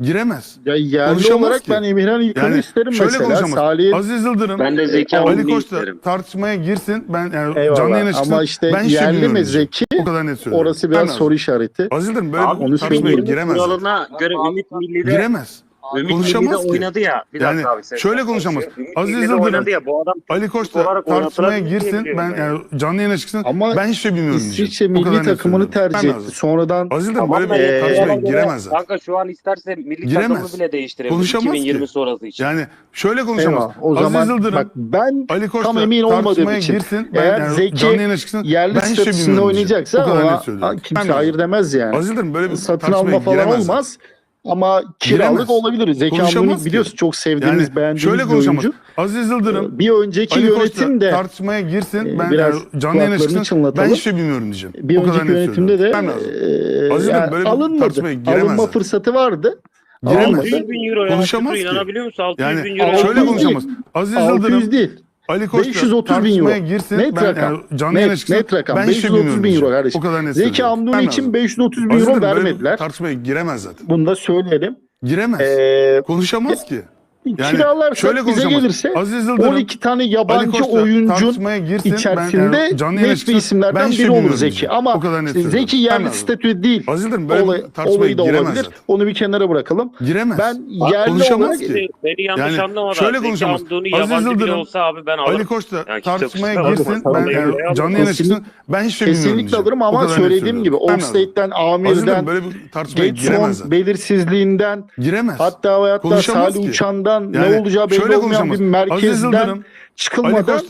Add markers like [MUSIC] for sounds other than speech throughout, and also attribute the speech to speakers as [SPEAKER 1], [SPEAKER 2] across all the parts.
[SPEAKER 1] Giremez.
[SPEAKER 2] Ya yerli
[SPEAKER 1] Konuşamaz
[SPEAKER 2] olarak
[SPEAKER 1] ki.
[SPEAKER 2] ben Emirhan İlkan'ı
[SPEAKER 1] Yani
[SPEAKER 2] isterim
[SPEAKER 1] şöyle
[SPEAKER 2] mesela.
[SPEAKER 1] konuşamaz.
[SPEAKER 2] Salih'in
[SPEAKER 1] Aziz Yıldırım,
[SPEAKER 3] Ben de Zeki
[SPEAKER 2] Ali
[SPEAKER 1] Koç da tartışmaya girsin. Ben yani canlı yayına
[SPEAKER 2] eyvallah
[SPEAKER 1] çıksın.
[SPEAKER 2] ama işte
[SPEAKER 1] ben şey
[SPEAKER 2] yerli mi. Zeki
[SPEAKER 1] O kadar net söylüyorum.
[SPEAKER 2] orası biraz
[SPEAKER 1] Ben
[SPEAKER 2] soru işareti.
[SPEAKER 1] Aziz Yıldırım böyle
[SPEAKER 3] Abi
[SPEAKER 1] tartışmaya giremez.
[SPEAKER 3] Kuralına göre Ümit Milli'de
[SPEAKER 1] Giremez.
[SPEAKER 3] Ümit
[SPEAKER 1] Konuşamaz ki.
[SPEAKER 3] oynadı ya. Bir
[SPEAKER 1] Yani
[SPEAKER 3] dakika abi.
[SPEAKER 1] şöyle konuşamaz. Aziz Yıldırım,
[SPEAKER 3] oynadı ya bu adam
[SPEAKER 1] Ali Koç da tartışmaya girsin. Ben yani canlı yayına çıksın.
[SPEAKER 2] Ama
[SPEAKER 1] ben hiçbir şey bilmiyorum
[SPEAKER 2] İsviçre milli takımını
[SPEAKER 1] söylüyorum.
[SPEAKER 2] tercih etti. Sonradan
[SPEAKER 1] Aziz Yıldırım
[SPEAKER 3] Tamam
[SPEAKER 1] böyle bir tartışmaya giremez zaten.
[SPEAKER 3] Kanka şu an isterse milli
[SPEAKER 1] Giremez.
[SPEAKER 3] takımı bile değiştirebilir.
[SPEAKER 1] Konuşamaz
[SPEAKER 3] 2020
[SPEAKER 1] ki.
[SPEAKER 3] sonrası için.
[SPEAKER 1] Yani şöyle konuşamaz.
[SPEAKER 2] O
[SPEAKER 1] Aziz
[SPEAKER 2] zaman
[SPEAKER 1] Yıldırım,
[SPEAKER 2] bak ben
[SPEAKER 1] Ali Koç
[SPEAKER 2] tam emin olmadığım
[SPEAKER 1] tartışmaya
[SPEAKER 2] için,
[SPEAKER 1] girsin. Ben
[SPEAKER 2] eğer Zeki
[SPEAKER 1] canlı yayına çıksın.
[SPEAKER 2] yerli
[SPEAKER 1] ben hiçbir şey
[SPEAKER 2] statüsünde oynayacaksa
[SPEAKER 1] O kadar
[SPEAKER 2] ona
[SPEAKER 1] net söylüyorum.
[SPEAKER 2] kimse hayır demez yani.
[SPEAKER 1] Aziz Yıldırım böyle bir
[SPEAKER 2] Satın alma falan olmaz. Ama kiralık
[SPEAKER 1] Giremez.
[SPEAKER 2] olabilir. Zeki
[SPEAKER 1] ki.
[SPEAKER 2] biliyorsun çok sevdiğimiz,
[SPEAKER 1] Yani
[SPEAKER 2] beğendiğimiz
[SPEAKER 1] şöyle
[SPEAKER 2] bir oyuncu.
[SPEAKER 1] Aziz Yıldırım
[SPEAKER 2] Bir önceki
[SPEAKER 1] Ali
[SPEAKER 2] yönetim de
[SPEAKER 1] tartışmaya girsin.
[SPEAKER 2] e,
[SPEAKER 1] Ben
[SPEAKER 2] biraz
[SPEAKER 1] yani canlı yayına çıksın. Ben hiçbir şey bilmiyorum diyeceğim.
[SPEAKER 2] bir
[SPEAKER 1] O
[SPEAKER 2] önceki
[SPEAKER 1] net
[SPEAKER 2] yönetimde de.
[SPEAKER 1] Ben
[SPEAKER 2] e,
[SPEAKER 1] Aziz
[SPEAKER 2] yani
[SPEAKER 1] böyle
[SPEAKER 2] alınmadı.
[SPEAKER 1] tartışmaya giremez
[SPEAKER 2] Alınma fırsatı vardı.
[SPEAKER 1] Giremez.
[SPEAKER 2] Almadı.
[SPEAKER 3] 600 bin euro ya.
[SPEAKER 1] Konuşamaz ki.
[SPEAKER 3] inanabiliyor musun? 600
[SPEAKER 1] Yani
[SPEAKER 3] bin euro.
[SPEAKER 2] Altı
[SPEAKER 1] şöyle konuşamaz.
[SPEAKER 2] değil.
[SPEAKER 1] Aziz
[SPEAKER 2] 600
[SPEAKER 1] Yıldırım
[SPEAKER 2] değil.
[SPEAKER 1] Ali Koç da
[SPEAKER 2] 530 bin euro.
[SPEAKER 1] girsin.
[SPEAKER 2] Net
[SPEAKER 1] ben
[SPEAKER 2] rakam.
[SPEAKER 1] yani canlı
[SPEAKER 2] Net,
[SPEAKER 1] çıksın.
[SPEAKER 2] net rakam.
[SPEAKER 1] Ben hiçbir şey
[SPEAKER 2] 530
[SPEAKER 1] bilmiyorum
[SPEAKER 2] bin euro kardeşim.
[SPEAKER 1] O kadar net
[SPEAKER 2] Zeki
[SPEAKER 1] söylüyorum.
[SPEAKER 2] Amdun
[SPEAKER 1] Ben
[SPEAKER 2] için
[SPEAKER 1] Aziz.
[SPEAKER 2] 530 bin euro vermediler.
[SPEAKER 1] tartışmaya giremez zaten.
[SPEAKER 2] Bunu da söyleyelim.
[SPEAKER 1] Giremez.
[SPEAKER 2] Ee,
[SPEAKER 1] Konuşamaz ki. Yani
[SPEAKER 2] kiralarsak
[SPEAKER 1] şöyle
[SPEAKER 2] bize gelirse
[SPEAKER 1] Aziz Yıldırım
[SPEAKER 2] 12 tane yabancı
[SPEAKER 1] Koç da
[SPEAKER 2] oyuncun
[SPEAKER 1] girsin. ben
[SPEAKER 2] içerisinde
[SPEAKER 1] yani canlı yayına
[SPEAKER 2] net bir isimlerden
[SPEAKER 1] şey
[SPEAKER 2] biri olur Zeki. Ama. Zeki yerli
[SPEAKER 1] Aziz.
[SPEAKER 2] statü değil.
[SPEAKER 1] Aziz Yıldırım böyle
[SPEAKER 2] Olay, olayı da
[SPEAKER 1] giremez
[SPEAKER 2] olabilir.
[SPEAKER 1] zaten.
[SPEAKER 2] Onu bir kenara bırakalım.
[SPEAKER 1] Giremez.
[SPEAKER 2] Ben yerli
[SPEAKER 1] konuşamaz
[SPEAKER 2] olarak
[SPEAKER 1] ki.
[SPEAKER 3] Beni yanlış
[SPEAKER 1] Yani
[SPEAKER 3] anlama
[SPEAKER 1] şöyle konuşamaz. Aziz Yıldırım,
[SPEAKER 3] olsa abi ben alırım.
[SPEAKER 1] Ali Koç da
[SPEAKER 3] Yani
[SPEAKER 1] tartışmaya girsin. Ben yani canlı yayına çıksın. Ben hiçbir şey bilmiyorum
[SPEAKER 2] kesinlikle alırım ama söylediğim gibi. Offstate'den, Amir'den,
[SPEAKER 1] böyle bir tartışmaya giremez
[SPEAKER 2] Getson belirsizliğinden
[SPEAKER 1] Giremez.
[SPEAKER 2] hatta ve hatta Salih Uçan'dan ne
[SPEAKER 1] Yani
[SPEAKER 2] olacağı belli olmayan bir merkezden
[SPEAKER 1] Yıldırım,
[SPEAKER 2] çıkılmadan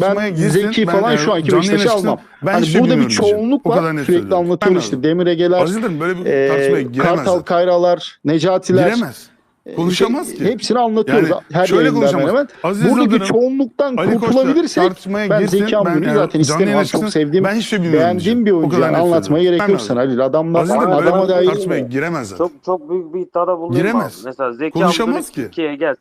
[SPEAKER 2] ben
[SPEAKER 1] girsin.
[SPEAKER 2] Zeki
[SPEAKER 1] ben
[SPEAKER 2] falan
[SPEAKER 1] yani
[SPEAKER 2] şu anki Beşiktaş'ı almam.
[SPEAKER 1] Ben
[SPEAKER 2] Hani
[SPEAKER 1] şey
[SPEAKER 2] burada bir çoğunluk var. Sürekli
[SPEAKER 1] söylüyorum.
[SPEAKER 2] anlatıyoruz
[SPEAKER 1] Ben
[SPEAKER 2] işte
[SPEAKER 1] Aziz.
[SPEAKER 2] Demir Ege'ler,
[SPEAKER 1] Aziz Yıldırım böyle bir
[SPEAKER 2] e, Kartal. Kayralar, Necatiler.
[SPEAKER 1] Giremez. Konuşamaz
[SPEAKER 2] Şey,
[SPEAKER 1] ki.
[SPEAKER 2] Hepsini anlatıyoruz.
[SPEAKER 1] Yani
[SPEAKER 2] Her
[SPEAKER 1] şöyle konuşamaz.
[SPEAKER 2] hemen.
[SPEAKER 1] Aziz
[SPEAKER 2] Buradaki
[SPEAKER 1] Yıldırım,
[SPEAKER 2] çoğunluktan
[SPEAKER 1] Ali
[SPEAKER 2] kurtulabilirsek
[SPEAKER 1] tartışmaya
[SPEAKER 2] ben
[SPEAKER 1] girsin.
[SPEAKER 2] Zeki
[SPEAKER 1] Ben
[SPEAKER 2] Amdun'u
[SPEAKER 1] yani
[SPEAKER 2] zaten isterim. abi. Çok sevdiğim,
[SPEAKER 1] Ben hiçbir şey bilmiyorum
[SPEAKER 2] beğendiğim bir oyuncu.
[SPEAKER 1] kadar
[SPEAKER 2] Yani anlatmaya gerek yok sana Halil. Adamla,
[SPEAKER 1] Aziz
[SPEAKER 2] adama
[SPEAKER 1] bir
[SPEAKER 2] dair
[SPEAKER 1] tartışmaya giremez zaten.
[SPEAKER 3] Çok çok büyük bir iddiada bulunayım
[SPEAKER 1] Giremez.
[SPEAKER 3] Mesela Zeki
[SPEAKER 1] Konuşamaz ki.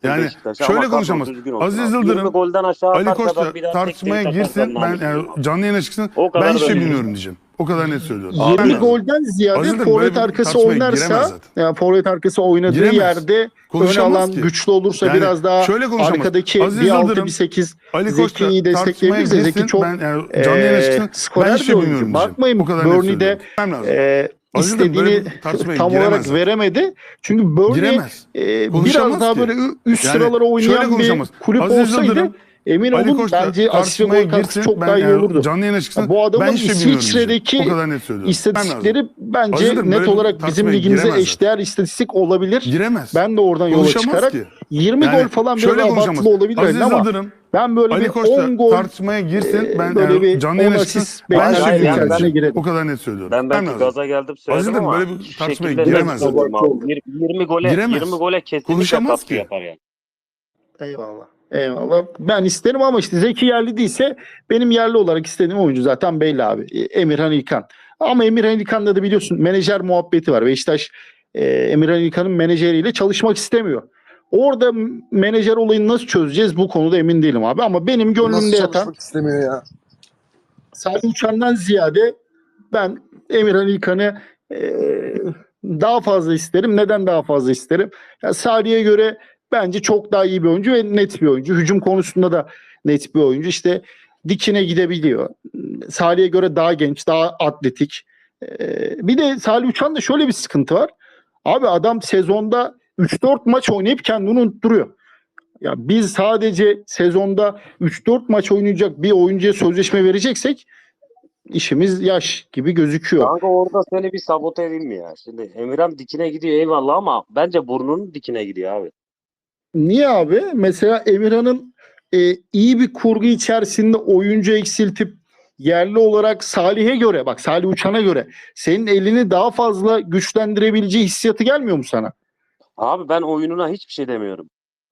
[SPEAKER 1] Yani şöyle konuşamaz. Aziz. Yıldırım,
[SPEAKER 3] 20 golden aşağı
[SPEAKER 1] Ali Koç tartışmaya girsin. Ben yani canlı yayına çıksın. Ben hiçbir şey bilmiyorum diyeceğim. O kadar net söylüyorum.
[SPEAKER 2] 20
[SPEAKER 1] Ben Aziz.
[SPEAKER 2] golden ziyade
[SPEAKER 1] Aziz böyle
[SPEAKER 2] forvet
[SPEAKER 1] bir
[SPEAKER 2] arkası
[SPEAKER 1] tartışmaya
[SPEAKER 2] oynarsa
[SPEAKER 1] zaten.
[SPEAKER 2] yani forvet arkası oynadığı
[SPEAKER 1] Giremez.
[SPEAKER 2] yerde ön
[SPEAKER 1] Konuşamaz
[SPEAKER 2] alan
[SPEAKER 1] ki.
[SPEAKER 2] güçlü olursa
[SPEAKER 1] Yani
[SPEAKER 2] biraz daha
[SPEAKER 1] şöyle konuşamaz.
[SPEAKER 2] arkadaki
[SPEAKER 1] Aziz
[SPEAKER 2] bir 6
[SPEAKER 1] Yıldırım,
[SPEAKER 2] bir 8
[SPEAKER 1] Ali Koç da
[SPEAKER 2] Zeki'yi
[SPEAKER 1] tartışmaya
[SPEAKER 2] destekleyebiliriz. de Zeki
[SPEAKER 1] girsin.
[SPEAKER 2] çok
[SPEAKER 1] Ben yani canlı yayına
[SPEAKER 2] eee
[SPEAKER 1] çıksın.
[SPEAKER 2] skorer
[SPEAKER 1] Ben
[SPEAKER 2] bir
[SPEAKER 1] şey
[SPEAKER 2] oyuncu.
[SPEAKER 1] diyeceğim.
[SPEAKER 2] Bakmayın
[SPEAKER 1] O kadar net
[SPEAKER 2] Burnley'de
[SPEAKER 1] söylüyorum. Ben lazım.
[SPEAKER 2] eee
[SPEAKER 1] Aziz Yıldırım böyle
[SPEAKER 2] istediğini
[SPEAKER 1] bir tartışmaya
[SPEAKER 2] tam
[SPEAKER 1] giremez
[SPEAKER 2] olarak
[SPEAKER 1] zaten.
[SPEAKER 2] veremedi. Çünkü Burnley
[SPEAKER 1] Giremez. Konuşamaz
[SPEAKER 2] biraz daha
[SPEAKER 1] ki.
[SPEAKER 2] böyle ü- üst
[SPEAKER 1] Yani
[SPEAKER 2] sıralara
[SPEAKER 1] şöyle
[SPEAKER 2] oynayan bir
[SPEAKER 1] konuşamaz.
[SPEAKER 2] kulüp
[SPEAKER 1] Aziz
[SPEAKER 2] olsaydı
[SPEAKER 1] Yıldırım,
[SPEAKER 2] emin
[SPEAKER 1] Ali
[SPEAKER 2] olun
[SPEAKER 1] Koç da
[SPEAKER 2] bence katkısı
[SPEAKER 1] girsin.
[SPEAKER 2] çok
[SPEAKER 1] Ben
[SPEAKER 2] daha iyi
[SPEAKER 1] yani
[SPEAKER 2] olurdu.
[SPEAKER 1] Canlı yayına çıksın.
[SPEAKER 2] Bu adamın
[SPEAKER 1] ben şey.
[SPEAKER 2] İsviçre'deki.
[SPEAKER 1] Ben
[SPEAKER 2] İstatistikleri bence
[SPEAKER 1] Yıldırım
[SPEAKER 2] net olarak bizim ligimize
[SPEAKER 1] giremez
[SPEAKER 2] eşdeğer istatistik olabilir.
[SPEAKER 1] Giremez.
[SPEAKER 2] Ben de oradan yola
[SPEAKER 1] Konuşamaz
[SPEAKER 2] çıkarak
[SPEAKER 1] ki.
[SPEAKER 2] 20
[SPEAKER 1] Yani
[SPEAKER 2] gol falan biraz abartılı olabilir
[SPEAKER 1] Aziz
[SPEAKER 2] ama
[SPEAKER 1] Yıldırım,
[SPEAKER 2] ben böyle
[SPEAKER 1] Ali
[SPEAKER 2] bir
[SPEAKER 1] Koç da
[SPEAKER 2] 10 gol
[SPEAKER 1] tartışmaya girsin.
[SPEAKER 2] e,
[SPEAKER 1] Ben
[SPEAKER 2] böyle
[SPEAKER 1] yani
[SPEAKER 2] bir
[SPEAKER 1] canlı
[SPEAKER 2] 10
[SPEAKER 1] yayına çıksın. Ben şey bilmiyorum
[SPEAKER 3] ben-
[SPEAKER 2] girelim.
[SPEAKER 1] O kadar net söylüyorum.
[SPEAKER 3] Ben belki
[SPEAKER 1] lazım.
[SPEAKER 3] gaza geldim söyledim
[SPEAKER 1] Yıldırım
[SPEAKER 3] ama
[SPEAKER 1] böyle bir tartışmaya giremez
[SPEAKER 3] net
[SPEAKER 2] zaten.
[SPEAKER 3] söylüyorum abi. 20 gole
[SPEAKER 1] Giremez.
[SPEAKER 3] 20 gole kesinlikle
[SPEAKER 1] Konuşamaz
[SPEAKER 3] katkı
[SPEAKER 1] ki.
[SPEAKER 3] yapar yani.
[SPEAKER 2] Eyvallah. Eyvallah. Ben isterim ama işte Zeki yerli değilse benim yerli olarak istediğim oyuncu zaten belli abi. E, Emirhan İlkan. Ama Emirhan İlkan'da da biliyorsun menajer muhabbeti var. Beşiktaş e, Emirhan İlkan'ın menajeriyle çalışmak istemiyor. Orada menajer olayını nasıl çözeceğiz bu konuda emin değilim abi. Ama benim
[SPEAKER 4] Nasıl
[SPEAKER 2] gönlümde yatan
[SPEAKER 4] çalışmak istemiyor ya?
[SPEAKER 2] Salih Uçan'dan ziyade ben Emirhan İlkan'ı e, daha fazla isterim. Neden daha fazla isterim? Ya Salih'e göre bence çok daha iyi bir oyuncu ve net bir oyuncu. Hücum konusunda da net bir oyuncu. İşte dikine gidebiliyor. Salih'e göre daha genç, daha atletik. E, bir de Salih Uçan'da şöyle bir sıkıntı var. Abi adam sezonda 3-4 maç oynayıp kendini unutturuyor. Ya biz sadece sezonda 3-4 maç oynayacak bir oyuncuya sözleşme vereceksek işimiz yaş gibi gözüküyor.
[SPEAKER 3] Kanka orada seni bir sabote edeyim mi ya? Şimdi Emirhan dikine gidiyor eyvallah ama bence burnunun dikine gidiyor abi.
[SPEAKER 2] Niye abi? Mesela Emirhan'ın e, iyi bir kurgu içerisinde oyuncu eksiltip yerli olarak Salih'e göre bak Salih Uçan'a göre senin elini daha fazla güçlendirebileceği hissiyatı gelmiyor mu sana?
[SPEAKER 3] Abi ben oyununa hiçbir şey demiyorum.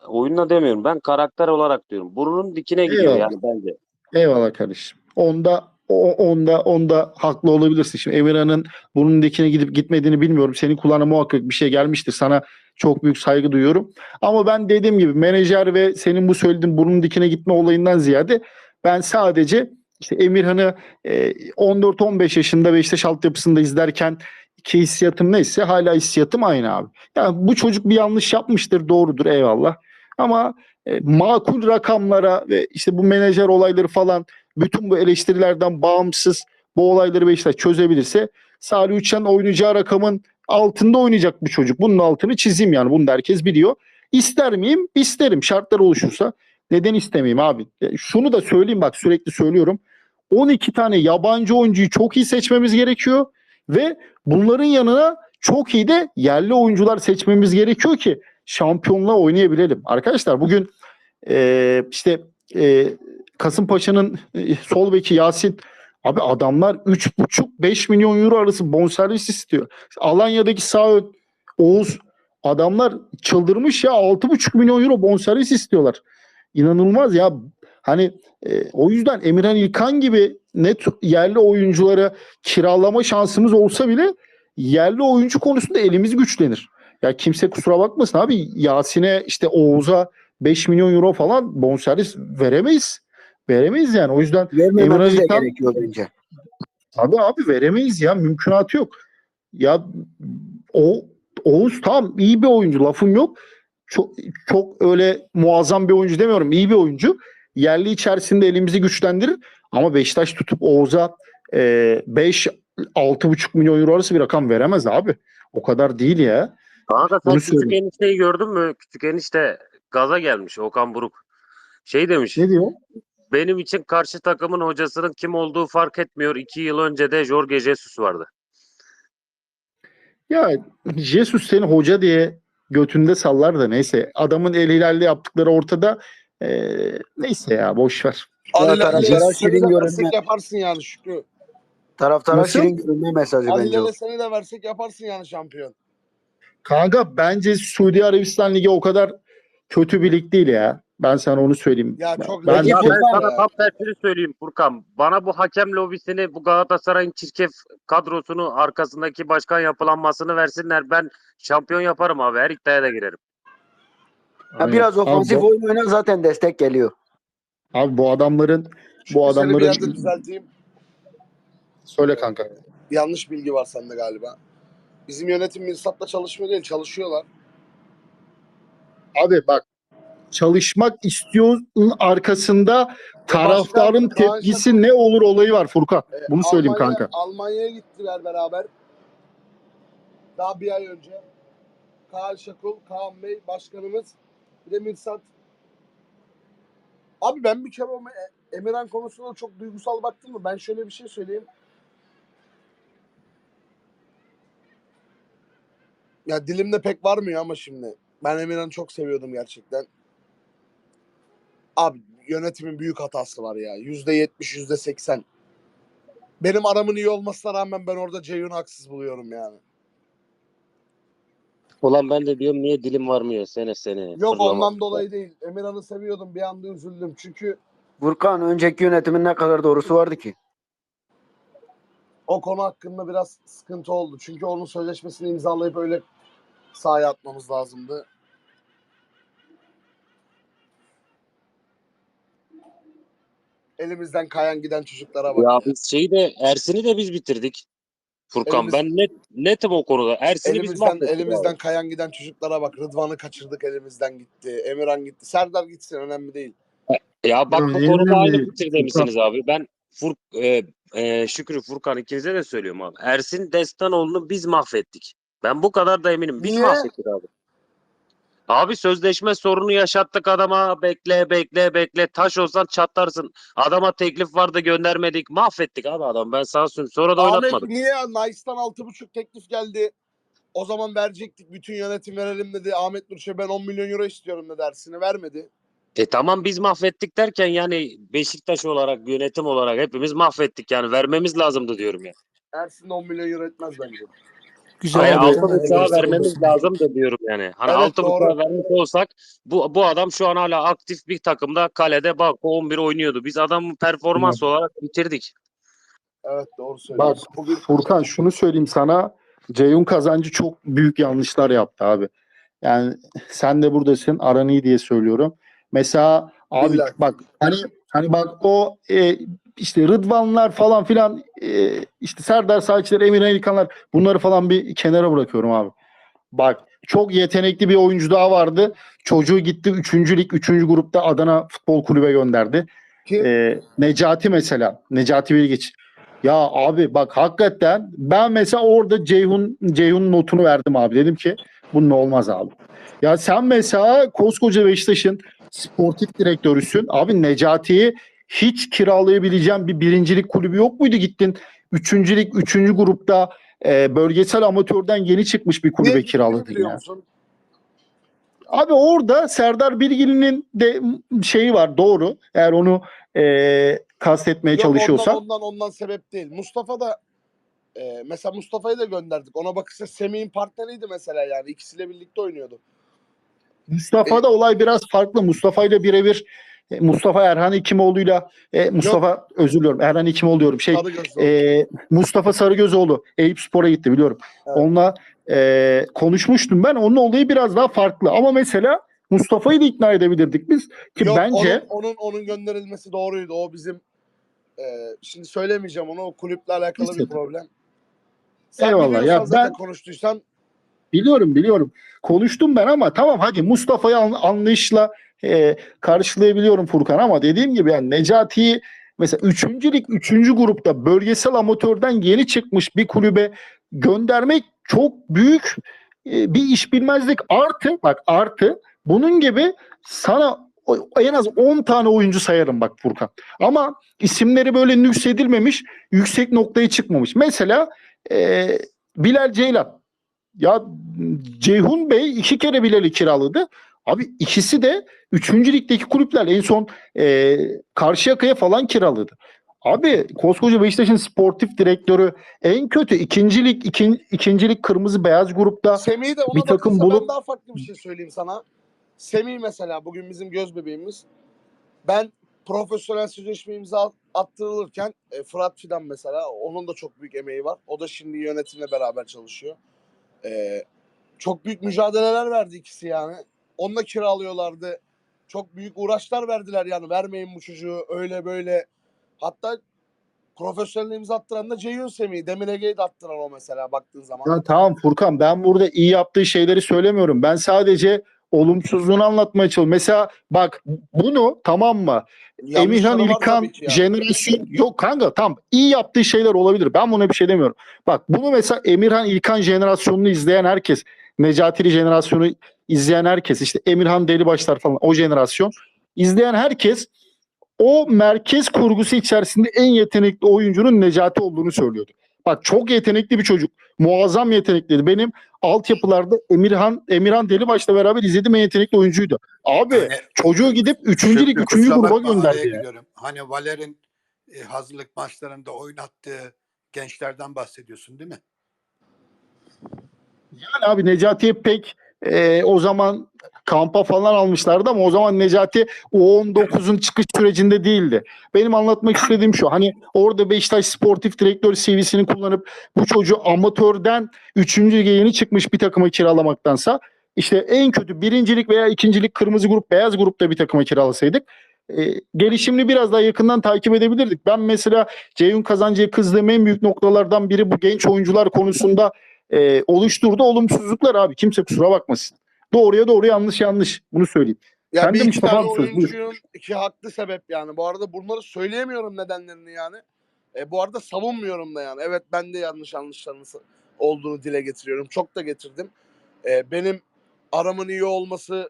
[SPEAKER 3] Oyununa demiyorum. Ben karakter olarak diyorum. Burnunun dikine gidiyor
[SPEAKER 2] Eyvallah.
[SPEAKER 3] yani bence.
[SPEAKER 2] Eyvallah kardeşim. Onda o, onda onda haklı olabilirsin. Şimdi Emirhan'ın bunun dikine gidip gitmediğini bilmiyorum. Senin kulağına muhakkak bir şey gelmiştir. Sana çok büyük saygı duyuyorum. Ama ben dediğim gibi menajer ve senin bu söylediğin bunun dikine gitme olayından ziyade ben sadece işte Emirhan'ı e, 14-15 yaşında Beşiktaş altyapısında izlerken ki hissiyatım neyse hala hissiyatım aynı abi. Yani bu çocuk bir yanlış yapmıştır doğrudur eyvallah. Ama e, makul rakamlara ve işte bu menajer olayları falan bütün bu eleştirilerden bağımsız bu olayları Beşiktaş çözebilirse Salih Uçan oynayacağı rakamın altında oynayacak bu çocuk. Bunun altını çizeyim yani. Bunu da herkes biliyor. İster miyim? İsterim. Şartlar oluşursa. Neden istemeyeyim abi? E, Şunu da söyleyeyim bak sürekli söylüyorum. 12 tane yabancı oyuncuyu çok iyi seçmemiz gerekiyor ve bunların yanına çok iyi de yerli oyuncular seçmemiz gerekiyor ki şampiyonluğa oynayabilelim. Arkadaşlar bugün e, işte e, Kasımpaşa'nın e, sol beki Yasin abi adamlar 3,5-5 milyon euro arası bonservis istiyor. Alanya'daki sağ ön Oğuz adamlar çıldırmış ya 6,5 milyon euro bonservis istiyorlar. İnanılmaz ya. Hani e, o yüzden Emirhan İlkan gibi net yerli oyunculara kiralama şansımız olsa bile yerli oyuncu konusunda elimiz güçlenir. Ya kimse kusura bakmasın abi Yasin'e işte Oğuz'a 5 milyon euro falan bonservis veremeyiz. Veremeyiz yani. O yüzden İlkan-
[SPEAKER 4] gerekiyor bence.
[SPEAKER 2] Abi abi veremeyiz ya mümkünatı yok. Ya o Oğuz tam iyi bir oyuncu lafım yok. Çok çok öyle muazzam bir oyuncu demiyorum. iyi bir oyuncu. Yerli içerisinde elimizi güçlendirir ama Beşiktaş tutup Oğuz'a e, 5 6,5 milyon euro arası bir rakam veremez abi. O kadar değil ya.
[SPEAKER 3] Kanka sen
[SPEAKER 2] Bunu
[SPEAKER 3] küçük
[SPEAKER 2] söyleyeyim.
[SPEAKER 3] enişteyi gördün mü? Küçük enişte gaza gelmiş Okan Buruk. Şey demiş.
[SPEAKER 2] Ne diyor?
[SPEAKER 3] Benim için karşı takımın hocasının kim olduğu fark etmiyor. İki yıl önce de Jorge Jesus vardı.
[SPEAKER 2] Ya Jesus seni hoca diye götünde sallar da neyse. Adamın El Hilal'de yaptıkları ortada. E, neyse ya boş ver.
[SPEAKER 4] Ya
[SPEAKER 5] Ali
[SPEAKER 4] taraftara
[SPEAKER 5] Lale
[SPEAKER 4] şirin
[SPEAKER 5] seni de
[SPEAKER 4] görünme.
[SPEAKER 5] versek yaparsın yani Şükrü.
[SPEAKER 4] Taraftara
[SPEAKER 2] Nasıl?
[SPEAKER 4] şirin görünme mesajı
[SPEAKER 5] Ali
[SPEAKER 4] bence o.
[SPEAKER 5] Lale seni de versek yaparsın yani şampiyon.
[SPEAKER 2] Kanka bence Suudi Arabistan Ligi o kadar kötü bir lig değil ya. Ben sana onu söyleyeyim.
[SPEAKER 5] Ya çok
[SPEAKER 2] ben,
[SPEAKER 3] Ya ben
[SPEAKER 5] ya.
[SPEAKER 3] sana tam tersini söyleyeyim Furkan. Bana bu hakem lobisini, bu Galatasaray'ın çirkef kadrosunu, arkasındaki başkan yapılanmasını versinler. Ben şampiyon yaparım abi. Her iddiaya da girerim.
[SPEAKER 4] Ha, biraz
[SPEAKER 2] bu-
[SPEAKER 4] oyun oyna zaten destek geliyor.
[SPEAKER 2] Abi bu adamların
[SPEAKER 5] Şükrü
[SPEAKER 2] bu
[SPEAKER 5] seni bir
[SPEAKER 2] adamların
[SPEAKER 5] yerde düzelteyim.
[SPEAKER 2] söyle kanka.
[SPEAKER 5] Yanlış bilgi var sende galiba. Bizim yönetim Mirsat'la çalışmıyor değil, çalışıyorlar.
[SPEAKER 2] Abi bak çalışmak istiyorun arkasında taraftarın
[SPEAKER 5] başkan-
[SPEAKER 2] tepkisi ne olur olayı var Furkan.
[SPEAKER 5] Ee,
[SPEAKER 2] Bunu söyleyeyim
[SPEAKER 5] Almanya-
[SPEAKER 2] kanka.
[SPEAKER 5] Almanya'ya gittiler beraber. Daha bir ay önce. Kaan Şakul, Kaan Bey başkanımız. Bir de Mirsat. Abi ben bir kere o Emirhan konusunda çok duygusal baktım mı? Ben şöyle bir şey söyleyeyim. Ya dilimde pek varmıyor ama şimdi. Ben Emirhan'ı çok seviyordum gerçekten. Abi yönetimin büyük hatası var ya. Yüzde yetmiş, yüzde seksen. Benim aramın iyi olmasına rağmen ben orada Ceyhun'u haksız buluyorum yani.
[SPEAKER 3] Ulan ben de diyorum niye dilim varmıyor sene sene.
[SPEAKER 5] Yok
[SPEAKER 3] Fırlama.
[SPEAKER 5] ondan dolayı değil. Emirhan'ı seviyordum. Bir anda üzüldüm. Çünkü
[SPEAKER 4] Furkan önceki yönetimin ne kadar doğrusu vardı ki?
[SPEAKER 5] o konu hakkında biraz sıkıntı oldu. Çünkü onun sözleşmesini imzalayıp öyle sahaya atmamız lazımdı. Elimizden kayan giden çocuklara bak.
[SPEAKER 3] Ya biz şeyi de Ersin'i de biz bitirdik. Furkan
[SPEAKER 5] Elimiz-
[SPEAKER 3] ben net netim o konuda. Ersin'i biz mahvettik
[SPEAKER 5] elimizden
[SPEAKER 3] abi.
[SPEAKER 5] kayan giden çocuklara bak. Rıdvan'ı kaçırdık elimizden gitti. Emirhan gitti. Serdar gitsin önemli değil.
[SPEAKER 3] Ya bak
[SPEAKER 2] Ya
[SPEAKER 3] bu konuda aynı
[SPEAKER 2] ederim,
[SPEAKER 3] fikirde misiniz abi? Ben Fur, e, e, Şükrü Furkan ikinize de söylüyorum abi. Ersin Destanoğlu'nu biz mahvettik. Ben bu kadar da eminim. Biz
[SPEAKER 5] Niye?
[SPEAKER 3] mahvettik abi. Abi sözleşme sorunu yaşattık adama. Bekle bekle bekle. Taş olsan çatlarsın. Adama teklif vardı göndermedik. Mahvettik abi adam. Ben sana söyleyeyim. Sonra da
[SPEAKER 5] Ahmet
[SPEAKER 3] oynatmadık.
[SPEAKER 5] niye? Nice'dan 6,5 teklif geldi. O zaman verecektik. Bütün yönetim verelim dedi. Ahmet Nurçe ben 10 milyon euro istiyorum dedi dersini vermedi.
[SPEAKER 3] E tamam biz mahvettik derken yani Beşiktaş olarak yönetim olarak hepimiz mahvettik yani vermemiz lazımdı diyorum ya.
[SPEAKER 5] Ersin 10 milyon euro etmez bence.
[SPEAKER 2] Güzel
[SPEAKER 3] Hayır
[SPEAKER 2] abi.
[SPEAKER 3] altı buçuğa vermemiz lazımdı diyorum yani. Hani
[SPEAKER 5] Evet,
[SPEAKER 3] altı
[SPEAKER 5] doğru.
[SPEAKER 3] vermiş olsak bu bu adam şu an hala aktif bir takımda kalede bak 11 oynuyordu. Biz adamı performans olarak bitirdik.
[SPEAKER 5] Evet doğru
[SPEAKER 2] Bak
[SPEAKER 5] söylüyorsun. Bugün
[SPEAKER 2] Furkan şunu söyleyeyim sana. Ceyhun Kazancı çok büyük yanlışlar yaptı abi. Yani sen de buradasın aran iyi diye söylüyorum. Mesela abi bak hani Hani bak o e, işte Rıdvanlar falan filan e, işte Serdar Saçlar, Emirhan İlkanlar bunları falan bir kenara bırakıyorum abi. Bak çok yetenekli bir oyuncu daha vardı. Çocuğu gitti 3. lig 3. grupta Adana Futbol Kulübe gönderdi.
[SPEAKER 5] Kim?
[SPEAKER 2] E, Necati mesela. Necati Bilgiç. Ya abi bak hakikaten ben mesela orada Ceyhun Ceyhun'un notunu verdim abi. Dedim ki bunun olmaz abi. Ya sen mesela koskoca Beşiktaş'ın sportif direktörüsün. Abi Necati'yi hiç kiralayabileceğin bir birincilik kulübü yok muydu? Gittin üçüncülük, üçüncü grupta e, bölgesel amatörden yeni çıkmış bir kulübe
[SPEAKER 5] Niye
[SPEAKER 2] kiraladın ya.
[SPEAKER 5] musun?
[SPEAKER 2] Abi orada Serdar Bilgili'nin de şeyi var doğru. Eğer onu e, kastetmeye
[SPEAKER 5] Yok,
[SPEAKER 2] çalışıyorsan.
[SPEAKER 5] Ondan, ondan ondan sebep değil. Mustafa da e, mesela Mustafa'yı da gönderdik. Ona bakırsa Semih'in partneriydi mesela yani. ikisiyle birlikte oynuyordu.
[SPEAKER 2] Mustafa'da olay biraz farklı. Mustafa ile birebir e, Mustafa Erhan Hekimoğlu'yla e, Mustafa özür diliyorum. Erhan Hekimoğlu diyorum. Şey e, Mustafa Sarıgözoğlu Eyüp Spor'a gitti biliyorum.
[SPEAKER 5] Evet.
[SPEAKER 2] Onunla e, konuşmuştum ben. Onun olayı biraz daha farklı. Ama mesela Mustafa'yı da ikna edebilirdik biz. Ki
[SPEAKER 5] Yok,
[SPEAKER 2] bence
[SPEAKER 5] onun, onun onun gönderilmesi doğruydu. O bizim e, şimdi söylemeyeceğim onu. O kulüple alakalı bir
[SPEAKER 2] Neyse.
[SPEAKER 5] problem. Sen
[SPEAKER 2] Eyvallah. Ya ben-
[SPEAKER 5] konuştuysan
[SPEAKER 2] Biliyorum biliyorum. Konuştum ben ama tamam hadi Mustafa'yı an- anlayışla e, karşılayabiliyorum Furkan ama dediğim gibi yani Necati'yi mesela 3. lig 3. grupta bölgesel amatörden yeni çıkmış bir kulübe göndermek çok büyük e, bir iş bilmezlik artı bak artı bunun gibi sana en az 10 tane oyuncu sayarım bak Furkan. Ama isimleri böyle nüksedilmemiş, yüksek noktaya çıkmamış. Mesela e, Bilal Ceylan ya Ceyhun Bey iki kere Bilal'i kiraladı. Abi ikisi de 3. ligdeki kulüpler en son e, Karşıyaka'ya falan kiraladı. Abi koskoca Beşiktaş'ın sportif direktörü en kötü ikinci lig, ikin, ikinci lig kırmızı beyaz grupta
[SPEAKER 5] Semih'i de ona
[SPEAKER 2] bir takım
[SPEAKER 5] bakırsa ben
[SPEAKER 2] bulup-
[SPEAKER 5] daha farklı bir şey söyleyeyim sana. Semih mesela bugün bizim göz bebeğimiz. Ben profesyonel sözleşme imza attırılırken e, Fırat Fidan mesela onun da çok büyük emeği var. O da şimdi yönetimle beraber çalışıyor. E, çok büyük mücadeleler verdi ikisi yani. Onunla kiralıyorlardı. Çok büyük uğraşlar verdiler yani vermeyin bu çocuğu öyle böyle. Hatta profesyonel imza attıran da Ceyhun Semih. Demir Ege'yi de attıran o mesela baktığın zaman.
[SPEAKER 2] Ya tamam Furkan ben burada iyi yaptığı şeyleri söylemiyorum. Ben sadece olumsuzluğunu anlatmaya çalışıyorum. Mesela bak bunu tamam mı? Emirhan İlkan jenerasyon yok kanka tam iyi yaptığı şeyler olabilir. Ben buna bir şey demiyorum. Bak bunu mesela Emirhan İlkan jenerasyonunu izleyen herkes, Necatili jenerasyonu izleyen herkes, işte Emirhan Delibaşlar falan o jenerasyon izleyen herkes o merkez kurgusu içerisinde en yetenekli oyuncunun Necati olduğunu söylüyordu. Bak çok yetenekli bir çocuk. Muazzam yetenekliydi. Benim altyapılarda Emirhan Emirhan Delibaş'la beraber izlediğim en yetenekli oyuncuydu. Abi
[SPEAKER 6] Yani
[SPEAKER 2] çocuğu gidip 3. lig
[SPEAKER 6] Şükrü,
[SPEAKER 2] 3.
[SPEAKER 6] kusura
[SPEAKER 2] gruba gönderdi.
[SPEAKER 6] Hani Valer'in e, hazırlık maçlarında oynattığı gençlerden bahsediyorsun değil mi?
[SPEAKER 2] Yani abi Necati'ye pek e, o zaman kampa falan almışlardı ama o zaman Necati U19'un [LAUGHS] çıkış sürecinde değildi. Benim anlatmak istediğim şu. Hani orada Beşiktaş sportif direktör CV'sini kullanıp bu çocuğu amatörden 3. lige yeni çıkmış bir takıma kiralamaktansa işte en kötü birincilik veya ikincilik kırmızı grup beyaz grupta bir takıma kiralasaydık e, gelişimini biraz daha yakından takip edebilirdik. Ben mesela Ceyhun Kazancı'ya kızdığım en büyük noktalardan biri bu genç oyuncular konusunda e, oluşturdu olumsuzluklar abi. Kimse kusura bakmasın. Doğruya doğru yanlış yanlış. Bunu söyleyeyim.
[SPEAKER 5] Ya
[SPEAKER 2] Sen
[SPEAKER 5] bir
[SPEAKER 2] de
[SPEAKER 5] iki
[SPEAKER 2] Mustafa
[SPEAKER 5] tane
[SPEAKER 2] abi söz, buyur.
[SPEAKER 5] oyuncunun iki haklı sebep yani. Bu arada bunları söyleyemiyorum nedenlerini yani. E, bu arada savunmuyorum da yani. Evet ben de yanlış yanlışların olduğunu dile getiriyorum. Çok da getirdim. E, benim aramın iyi olması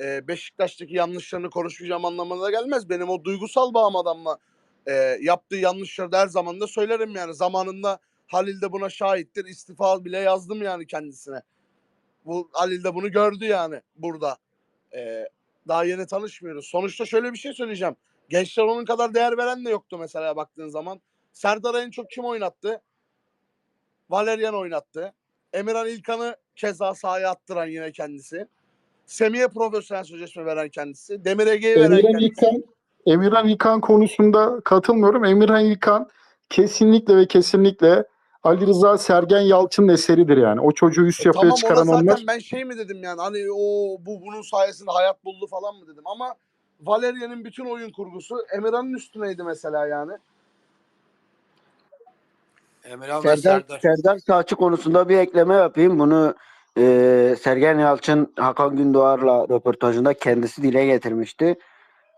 [SPEAKER 5] e, Beşiktaş'taki yanlışlarını konuşmayacağım anlamına gelmez. Benim o duygusal bağım adamla e, yaptığı yanlışları da her zaman da söylerim yani. Zamanında Halil de buna şahittir. İstifa bile yazdım yani kendisine. Bu Halil de bunu gördü yani burada. E, daha yeni tanışmıyoruz. Sonuçta şöyle bir şey söyleyeceğim. Gençler onun kadar değer veren de yoktu mesela baktığın zaman. Serdar'ı en çok kim oynattı? Valerian oynattı. Emirhan İlkan'ı keza sahaya attıran yine kendisi. Semih'e profesyonel sözleşme veren kendisi. Demir Ege'ye veren
[SPEAKER 2] Emirhan
[SPEAKER 5] kendisi.
[SPEAKER 2] İlkan, Emirhan İlkan konusunda katılmıyorum. Emirhan İlkan kesinlikle ve kesinlikle Ali Rıza Sergen Yalçın'ın eseridir yani. O çocuğu üst yapıya
[SPEAKER 5] Tamam
[SPEAKER 2] çıkaran
[SPEAKER 5] zaten
[SPEAKER 2] onlar.
[SPEAKER 5] ben şey mi dedim yani hani o bu bunun sayesinde hayat buldu falan mı dedim ama Valerian'in bütün oyun kurgusu Emirhan'ın üstüneydi mesela yani.
[SPEAKER 6] Emirhan ve
[SPEAKER 4] Serdar,
[SPEAKER 6] Serdar.
[SPEAKER 4] Serdar Saatçı konusunda bir ekleme yapayım. Bunu e, Sergen Yalçın Hakan Gündoğar'la röportajında kendisi dile getirmişti.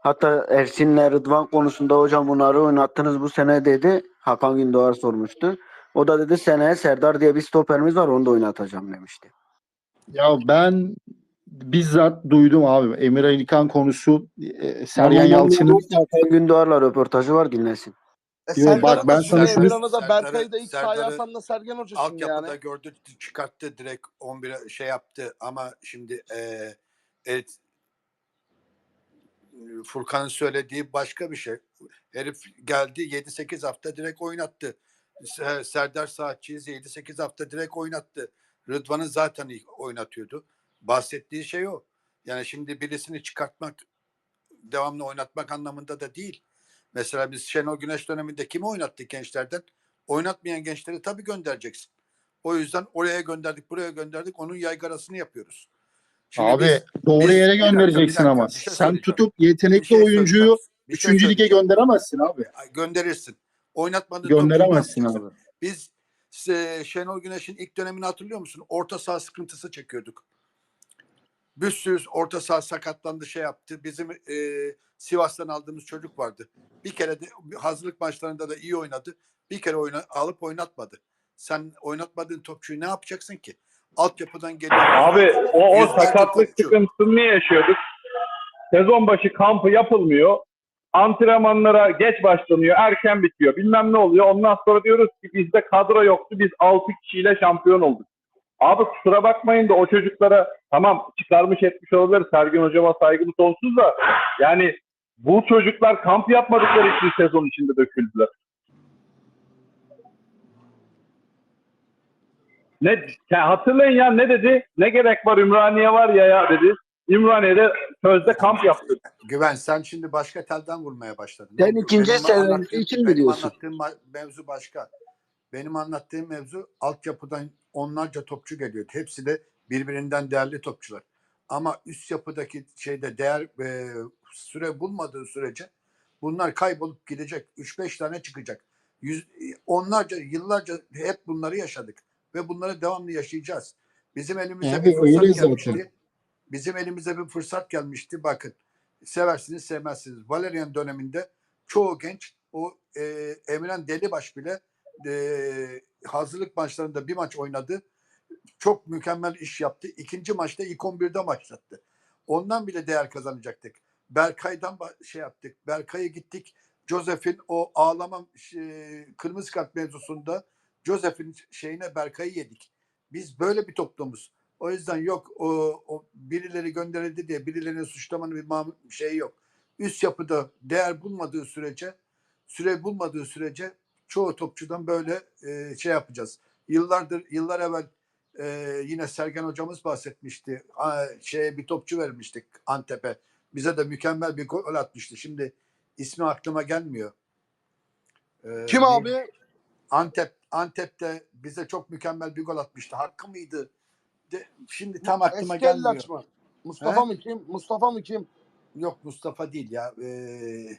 [SPEAKER 4] Hatta Ersin'le Rıdvan konusunda hocam bunları oynattınız bu sene dedi. Hakan Gündoğar sormuştu. O da dedi seneye Serdar diye bir stoperimiz var onu da oynatacağım demişti.
[SPEAKER 2] Ya ben bizzat duydum abi. Emir İlkan konusu e, Sergen Yalçın'ın
[SPEAKER 4] Gündoğar'la röportajı var dinlesin.
[SPEAKER 5] E,
[SPEAKER 2] Yo, bak ben sana şunu-
[SPEAKER 5] da Berkay'ı da ilk sahaya
[SPEAKER 6] Serdar'ı
[SPEAKER 5] atan da Sergen Hoca şimdi
[SPEAKER 6] Altyapıda
[SPEAKER 5] yani.
[SPEAKER 6] gördü çıkarttı direkt 11'e şey yaptı ama şimdi eee evet, Furkan'ın söylediği başka bir şey. Herif geldi 7-8 hafta direkt oynattı. Se- Serdar Saatçı'yı 7-8 hafta direkt oynattı. Rıdvan'ı zaten ilk oynatıyordu. Bahsettiği şey o. Yani şimdi birisini çıkartmak, devamlı oynatmak anlamında da değil. Mesela biz Şenol Güneş döneminde kimi oynattık gençlerden? Oynatmayan gençleri tabii göndereceksin. O yüzden oraya gönderdik, buraya gönderdik. Onun yaygarasını yapıyoruz. Şimdi
[SPEAKER 2] abi
[SPEAKER 6] biz-
[SPEAKER 2] doğru
[SPEAKER 6] biz-
[SPEAKER 2] yere göndereceksin ama.
[SPEAKER 6] şey
[SPEAKER 2] Sen tutup
[SPEAKER 6] bir
[SPEAKER 2] yetenekli
[SPEAKER 6] şey
[SPEAKER 2] oyuncuyu
[SPEAKER 6] söyleyeceğim. Bir şey
[SPEAKER 2] 3. lige gönderemezsin abi.
[SPEAKER 6] gönderirsin. Oynatmadığın
[SPEAKER 2] Gönderemezsin abi.
[SPEAKER 6] Biz e, Şenol Güneş'in ilk dönemini hatırlıyor musun? Orta saha sıkıntısı çekiyorduk. Bir sürü orta saha sakatlandı şey yaptı. Bizim e, Sivas'tan aldığımız çocuk vardı. Bir kere de hazırlık maçlarında da iyi oynadı. Bir kere oyna, alıp oynatmadı. Sen oynatmadığın topçuyu ne yapacaksın ki? Altyapıdan geliyor.
[SPEAKER 7] Abi o, o sakatlık
[SPEAKER 6] topçu.
[SPEAKER 7] sıkıntısını niye yaşıyorduk? Sezon başı kampı yapılmıyor. Antrenmanlara geç başlanıyor, erken bitiyor. Bilmem ne oluyor. Ondan sonra diyoruz ki bizde kadro yoktu. Biz 6 kişiyle şampiyon olduk. Abi kusura bakmayın da o çocuklara tamam çıkarmış etmiş olabilir. Sergen hocama saygımız sonsuz da yani bu çocuklar kamp yapmadıkları için sezon içinde döküldüler. Ne hatırlayın ya ne dedi? Ne gerek var Ümraniye var ya ya dedi. Ümraniye'de sözde kamp yaptı.
[SPEAKER 6] Güven sen şimdi başka telden vurmaya başladın.
[SPEAKER 4] Sen
[SPEAKER 6] Benim
[SPEAKER 4] ikinci sezon
[SPEAKER 6] anlattığım-
[SPEAKER 4] için mi
[SPEAKER 6] benim
[SPEAKER 4] diyorsun?
[SPEAKER 6] anlattığım ma- mevzu başka. Benim anlattığım mevzu altyapıdan onlarca topçu geliyordu. Hepsi de birbirinden değerli topçular. Ama üst yapıdaki şeyde değer e, süre bulmadığı sürece bunlar kaybolup gidecek. 3-5 tane çıkacak. Yüz, onlarca, yıllarca hep bunları yaşadık. Ve bunları devamlı yaşayacağız. Bizim elimize
[SPEAKER 2] Abi
[SPEAKER 6] bir fırsat
[SPEAKER 2] zaten.
[SPEAKER 6] Bizim elimize bir fırsat gelmişti. Bakın seversiniz sevmezsiniz. Valerian döneminde çoğu genç o e, Emirhan Delibaş bile e, hazırlık maçlarında bir maç oynadı. Çok mükemmel iş yaptı. İkinci maçta ilk 11'de başlattı. Ondan bile değer kazanacaktık. Berkay'dan şey yaptık. Berkay'a gittik. Joseph'in o ağlama şey, kırmızı kart mevzusunda Joseph'in şeyine Berkay'ı yedik. Biz böyle bir toplumuz. O yüzden yok o, o birileri gönderildi diye birilerinin suçlamanın bir şeyi yok. Üst yapıda değer bulmadığı sürece, süre bulmadığı sürece çoğu topçudan böyle e, şey yapacağız. Yıllardır, yıllar evvel e, yine Sergen hocamız bahsetmişti. A, şeye bir topçu vermiştik Antep'e. Bize de mükemmel bir gol atmıştı. Şimdi ismi aklıma gelmiyor. E,
[SPEAKER 5] Kim abi?
[SPEAKER 6] Antep Antep'te bize çok mükemmel bir gol atmıştı. Hakkı mıydı? De, şimdi tam aklıma
[SPEAKER 5] Eski
[SPEAKER 6] gelmiyor.
[SPEAKER 5] Mı? Mustafa
[SPEAKER 6] He?
[SPEAKER 5] mı kim? Mustafa mı kim?
[SPEAKER 6] Yok Mustafa değil ya. Ee,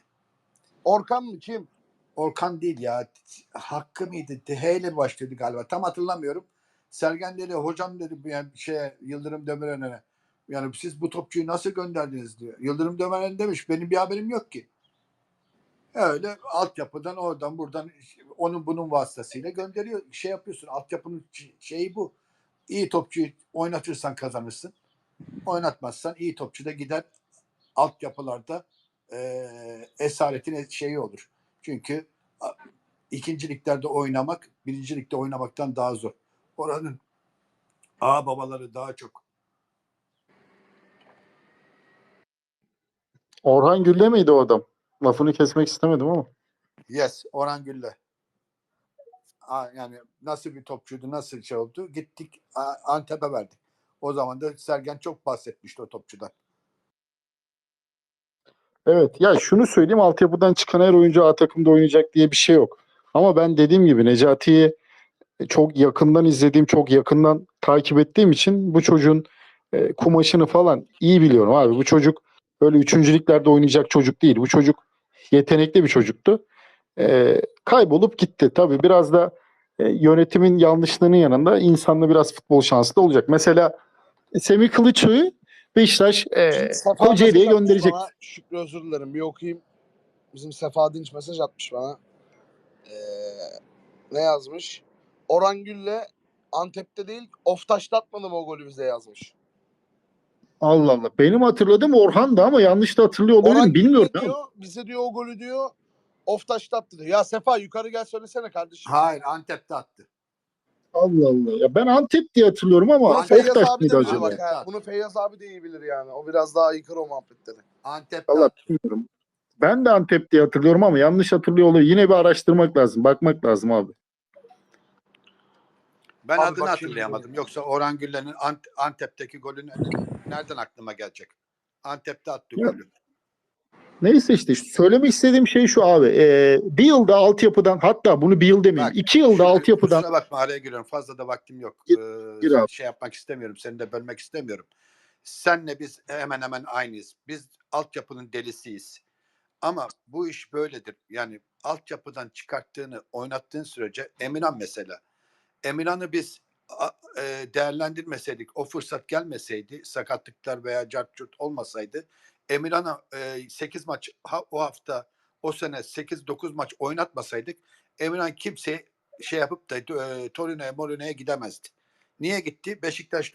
[SPEAKER 5] Orkan mı kim?
[SPEAKER 6] Orkan değil ya. Hakkı mıydı? H ile başlıyordu galiba. Tam hatırlamıyorum. Sergen dedi hocam dedi yani şey Yıldırım Demirören'e yani siz bu topçuyu nasıl gönderdiniz diyor. Yıldırım Demirören demiş benim bir haberim yok ki. Öyle altyapıdan oradan buradan onun bunun vasıtasıyla gönderiyor. Şey yapıyorsun. Altyapının şeyi bu. İyi topçuyu oynatırsan kazanırsın. Oynatmazsan iyi topçu da gider altyapılarda eee esaretin şeyi olur. Çünkü a- ikinci liglerde oynamak birinci ligde oynamaktan daha zor. Oranın ağ babaları daha çok.
[SPEAKER 2] Orhan Gülle miydi o adam? Lafını kesmek istemedim ama.
[SPEAKER 6] Yes, Orhan Gülle. Yani nasıl bir topçuydu, nasıl şey oldu? Gittik Antep'e verdik. O zaman da Sergen çok bahsetmişti o topçudan.
[SPEAKER 2] Evet ya şunu söyleyeyim altyapıdan çıkan her oyuncu A takımda oynayacak diye bir şey yok. Ama ben dediğim gibi Necati'yi çok yakından izlediğim, çok yakından takip ettiğim için bu çocuğun e, kumaşını falan iyi biliyorum abi. Bu çocuk böyle üçüncülüklerde oynayacak çocuk değil. Bu çocuk yetenekli bir çocuktu. Ee, kaybolup gitti. Tabii biraz da e, yönetimin yanlışlığının yanında insanla biraz futbol şansı da olacak. Mesela Semih Kılıçoğlu Beşiktaş e, Kocaeli'ye gönderecek.
[SPEAKER 5] bana. Şükrü özür dilerim bir okuyayım. Bizim Sefa Dinç mesaj atmış bana. Ee, ne yazmış? Orhan Gül'le Antep'te değil Oftaş'ta atmadı mı o golü bize yazmış.
[SPEAKER 2] Allah Allah. Benim hatırladığım Orhan'dı ama yanlış da hatırlıyor olabilirim. Bilmiyorum.
[SPEAKER 5] diyor, bize diyor o golü diyor Oftaş'ta attı diyor. Ya Sefa yukarı gel söylesene kardeşim.
[SPEAKER 6] Hayır Antep'te attı.
[SPEAKER 2] Allah Allah. Ya ben Antep diye hatırlıyorum ama
[SPEAKER 5] Bunu Feyyaz
[SPEAKER 2] Oftaş
[SPEAKER 5] abi de
[SPEAKER 2] mıydı
[SPEAKER 5] bilir
[SPEAKER 2] acaba?
[SPEAKER 5] bak ha. Bunu Feyyaz abi de iyi bilir yani. O biraz daha yıkır o muhabbetleri.
[SPEAKER 6] Antep'te
[SPEAKER 2] Allah
[SPEAKER 6] attı.
[SPEAKER 2] bilmiyorum. Ben de Antep diye hatırlıyorum ama yanlış hatırlıyor olabilir. Yine bir araştırmak lazım. Bakmak lazım abi.
[SPEAKER 6] Ben
[SPEAKER 5] Abi
[SPEAKER 6] adını
[SPEAKER 5] bak şimdi
[SPEAKER 6] hatırlayamadım. Yoksa Orhan Güller'in Ant- Antep'teki golünü nereden aklıma gelecek? Antep'te attı
[SPEAKER 2] Ya,
[SPEAKER 6] golü.
[SPEAKER 2] Neyse işte söylemek istediğim şey şu abi. Ee, bir yılda altyapıdan hatta bunu bir yıl demeyeyim.
[SPEAKER 6] Bak,
[SPEAKER 2] iki yılda altyapıdan
[SPEAKER 6] Kusura bakma araya giriyorum. Fazla da vaktim yok.
[SPEAKER 2] Gir-
[SPEAKER 6] Ee,
[SPEAKER 2] gir abi.
[SPEAKER 6] Şey yapmak istemiyorum. Seni de bölmek istemiyorum. Senle biz hemen hemen aynıyız. Biz altyapının delisiyiz. Ama bu iş böyledir. Yani altyapıdan çıkarttığını oynattığın sürece Emirhan mesela. Emirhan'ı biz e, değerlendirmeseydik, o fırsat gelmeseydi, sakatlıklar veya cartçurt olmasaydı Emirhan'a 8 maç ha- o hafta o sene 8-9 maç oynatmasaydık Emirhan kimse şey yapıp da e, Torino'ya Morino'ya gidemezdi. Niye gitti? Beşiktaş'ta